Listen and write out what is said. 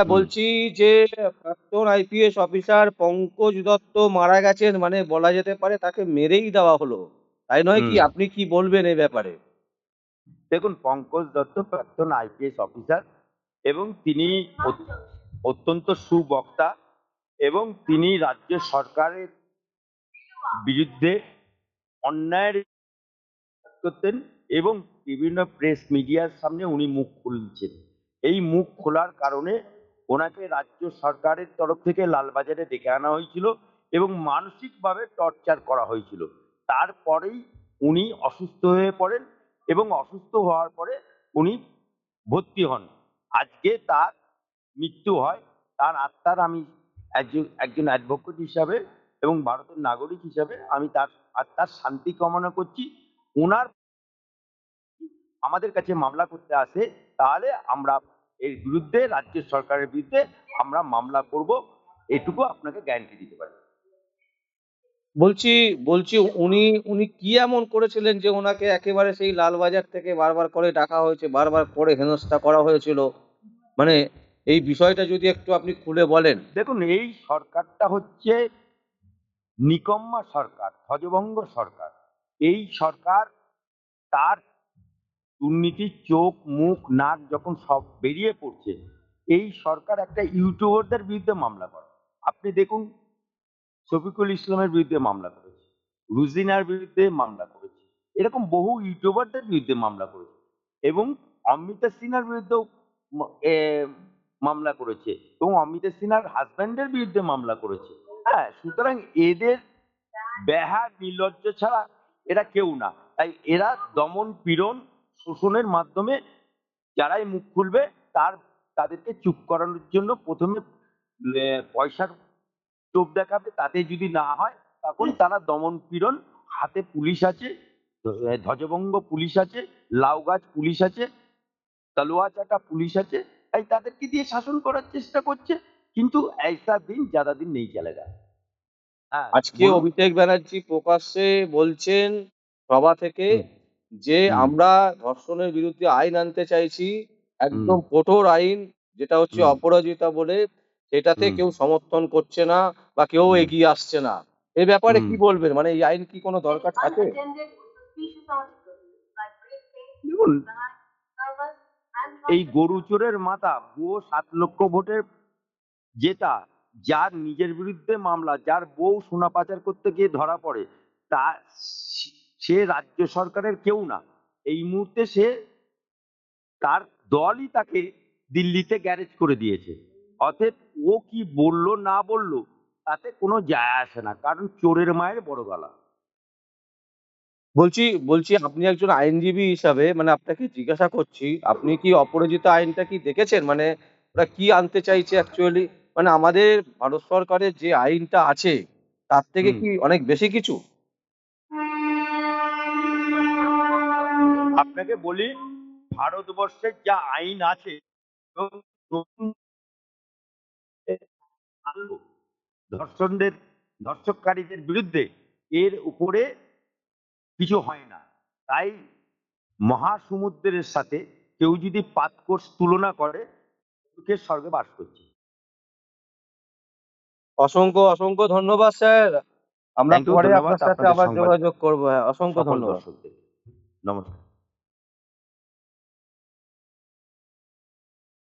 বলছি যে প্রাক্তন আইপিএস অফিসার পঙ্কজ দত্ত মারা গেছেন মানে বলা যেতে পারে তাকে মেরেই দেওয়া হলো। তাই নয় কি? আপনি কি বলবেন এই ব্যাপারে? দেখুন পঙ্কজ দত্ত প্রাক্তন আইপিএস অফিসার এবং তিনি অত- অত্যন্ত সুবক্তা এবং তিনি রাজ্য সরকারের বিরুদ্ধে অন্যায়ের করতেন এবং বিভিন্ন প্রেস মিডিয়ার সামনে উনি মুখ খুলছেন। এই মুখ খোলার কারণে ওনাকে রাজ্য সরকারের তরফ থেকে লালবাজারে ডেকে আনা হয়েছিল এবং মানসিকভাবে টর্চার করা হয়েছিল। তারপরেই উনি অসুস্থ হয়ে পড়েন এবং অসুস্থ হওয়ার পরে উনি ভর্তি হন। আজকে তার মৃত্যু হয়। তার আত্মার আমি একজন অ্যাডভোকেট হিসাবে এবং ভারতের নাগরিক হিসাবে আমি তার আত্মার শান্তি কামনা করছি। ওনার আমাদের কাছে মামলা করতে আসে, তাহলে আমরা এর বিরুদ্ধে রাজ্য সরকারের বিরুদ্ধে আমরা মামলা করব। এটুকু আপনাকে গ্যারান্টি দিতে পারি। বলছি বলছি উনি উনি কি এমন করেছিলেন যে ওনাকে একেবারে সেই লালবাজার থেকে বারবার করে ডাকা হয়েছে বারবার করে হেনস্থা করা হয়েছিল? মানে এই বিষয়টা যদি একটু আপনি খুলে বলেন। দেখুন এই সরকারটা হচ্ছে নিকম্মা সরকার ধ্বজভঙ্গ সরকার। এই সরকার তার দুর্নীতির চোখ, মুখ, নাক যখন সব বেরিয়ে পড়ছে, এই সরকার একটা ইউটিউবারদের বিরুদ্ধে মামলা করে। আপনি দেখুন, শফিকুল ইসলামের বিরুদ্ধে মামলা করেছে, রুজিনার বিরুদ্ধে মামলা করেছে, এরকম বহু ইউটিউবারদের বিরুদ্ধে মামলা করেছে এবং অমিতা সিনহার বিরুদ্ধেও মামলা করেছে এবং অমিতা সিনহার হাজব্যান্ডের বিরুদ্ধে মামলা করেছে। হ্যাঁ সুতরাং এদের বেহা নির্লজ্জ ছাড়া এরা কেউ না। তাই এরা দমন পীড়ন শোষণের মাধ্যমে যারাই মুখ খুলবে তার তাদেরকে চুপ করানোর জন্য প্রথমে পয়সার টোপ দেখাবে তাতে যদি না হয় তখন তারা দমন পীড়ন হাতে পুলিশ আছে ধ্বজভঙ্গ পুলিশ আছে লাউ গাছ পুলিশ আছে তলোয়া চাটা পুলিশ আছে তাই তাদেরকে দিয়ে শাসন করার চেষ্টা করছে কিন্তু ऐसा দিন জ্যাদা দিন নেই চলেগা হ্যাঁ আজকে। অভিষেক ব্যানার্জি প্রকাশ্যে বলছেন সভা থেকে। যে আমরা ধর্ষণের বিরুদ্ধে আইন আনতে চাইছি একদম কঠোর আইন যেটা হচ্ছে অপরাজিতা বলে সেটাতে কেউ সমর্থন করছে না বা কেউ এগিয়ে আসছে না। এই ব্যাপারে কি বলবেন? মানে এই আইন কি কোনো দরকার দেখুন and এই গরু চোরের মাথা ভুয়ো সাত লক্ষ ভোটের জেতা যার নিজের বিরুদ্ধে মামলা যার বউ সোনা পাচার করতে গিয়ে ধরা পড়ে তা সে রাজ্য সরকারের কেউ না। এই মুহূর্তে সে তার দলই তাকে দিল্লিতে গ্যারেজ করে দিয়েছে। অতএব ও কি বলল না বলল তাতে কোনো যায় আসে না কারণ চোরের মায়ের বড় গলা। বলছি বলছি আপনি একজন আইনজীবী হিসাবে মানে আপনাকে জিজ্ঞাসা করছি আপনি কি অপরাজিত আইনটা কি দেখেছেন? মানে ওরা কি আনতে চাইছে অ্যাকচুয়ালি মানে আমাদের ভারত সরকারের যে আইনটা আছে তার থেকে কি অনেক বেশি কিছু? আপনাকে বলি ভারতবর্ষের যা আইন আছে ধর্ষণদের ধর্ষককারীদের বিরুদ্ধে এর উপরে কিছু হয় না। তাই মহাসমুদ্রের সাথে কেউ যদি পাতকোষ তুলনা করে সুখের স্বর্গে বাস করছে? অসংখ্য অসংখ্য ধন্যবাদ স্যার। আমরা পরে আপনার সাথে আবার যোগাযোগ করব হ্যাঁ অসংখ্য ধন্যবাদ। নমস্কার।